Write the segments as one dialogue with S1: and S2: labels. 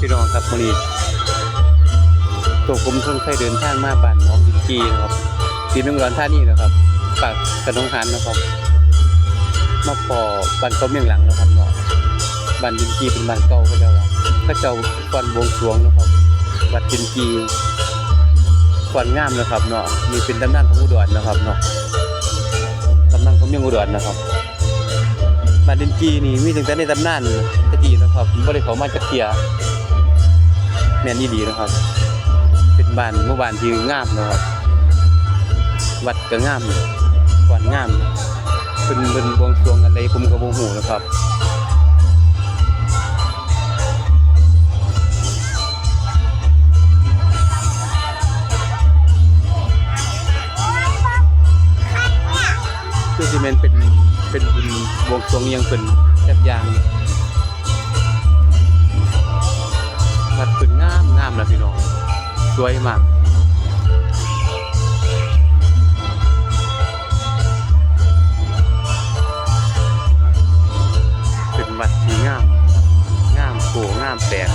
S1: พี่น้องครับมื้อนี้ตัวผมเพิ่งเคยเดินทางมาบ้านหนองดินกีนะครับที่เมืองอุดรธานีนะครับปากกระนองหันนะครับมาพอบ้านเขาเมียงหลังนะครับเนาะบ้านดินกีเป็นบ้านเก่าเขาเจ้าว่าเขาเจ้าก่อนบวงสรวงนะครับวัดดินกีก่อนงามนะครับเนาะนี่เป็นตำนานของอุดรนะครับเนาะตำนานของเมืองอุดรนะครับบ้านดินกีนี่มีตั้งแต่ในตำนานตะกี้นะครับบ่ได้เขามาจักเที่ย แม่นอีดีนะครับ เป็นบ้านหมู่บ้านที่งามนะครับ วัดก็งามก่อนงามเพิ่นเพิ่นบวงสรวงอันใดผมก็บ่ฮู้นะครับคือสิแม่นเป็นเป็นบุญบวงสรวงยังเพิ่นจักอย่างามแล้วพี่น้อง สวยมากเป็นวัดที่งาม งามโกงามแปลก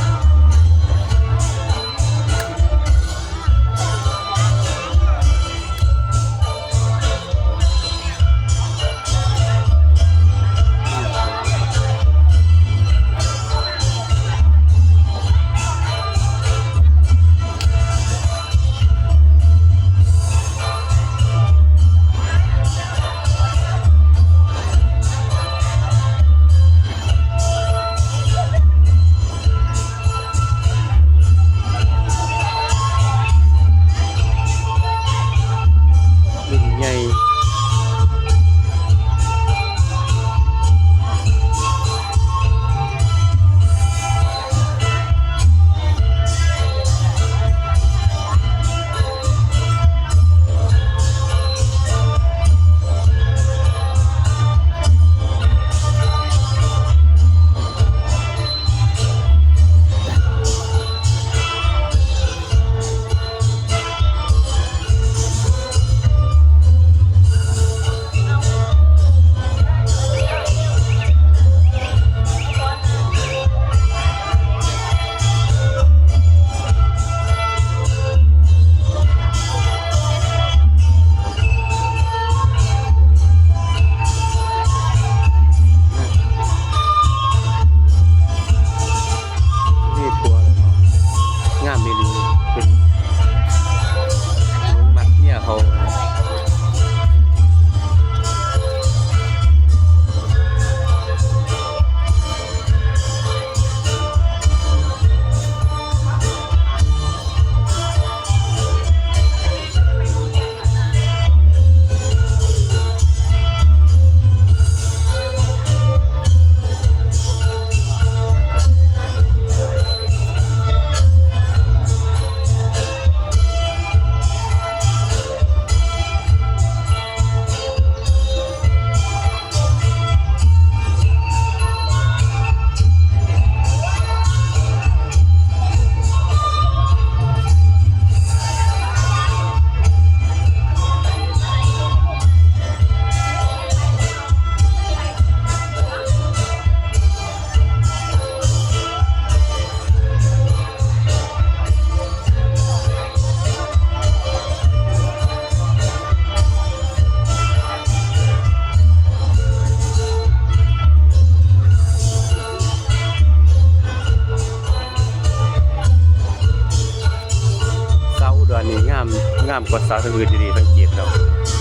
S1: งามงามกว่าสาวทางอื่นอยู่ดีสังเกตแล้ว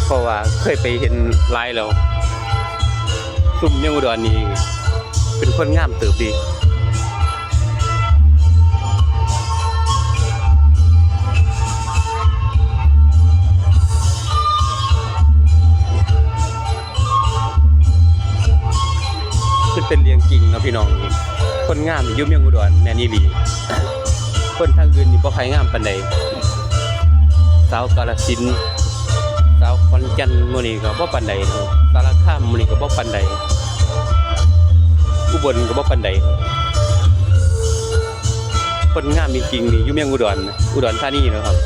S1: เพราะว่าเคยไปเห็นไลายแล้วซุ่มยังอุดรนี่เป็นคนงามเติบดีมันเป็นเรียงกิ่งนะพี่น้องคนงามอยุ่เมียงอุดรแม่นอีหลีคนทางอื่นนี่บ่ใครงามปานใดาวกาฬสินสาวขอนแก่นมือนี้ก็บ่ปานใดสารคามมือนี้ก็บ่ปานใดอุบลก็บ่ปานใดคนงามจริงๆนี่อยู่เมียงอุดรอุดรธานีนะครับ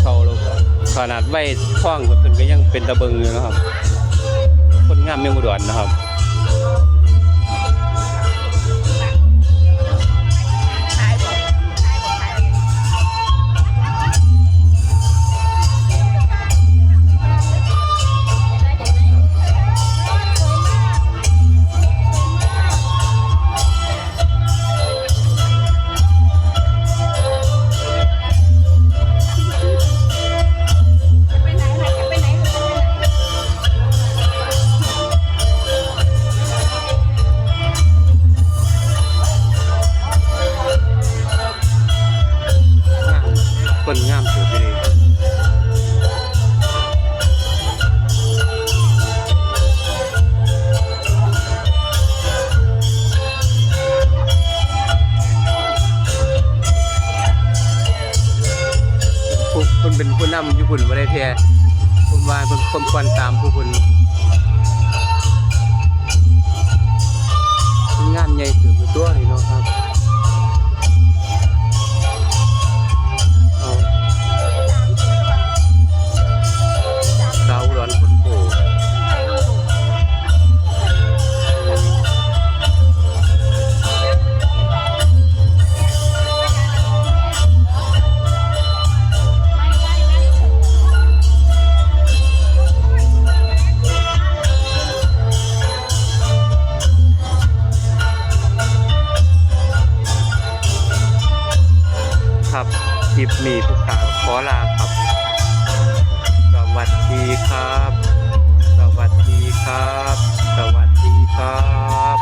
S1: เขาล้วขนาดไว้ท่องเพิ่นก็ยังเป็นตะเบิงอยู่นะครับ คนงามเมียงอุดรนะครับ พิ่นนผู้นำอยู่พุ่นบ่ได้แท้ผมว่าเพิ่นคนควรตามผู้พุ่นงานใหญ่ถือตัวนี่เนาะครับ คลิปนี้ผู้ข่าวขอลาครับ สวัสดีครับ สวัสดีครับ สวัสดีครับ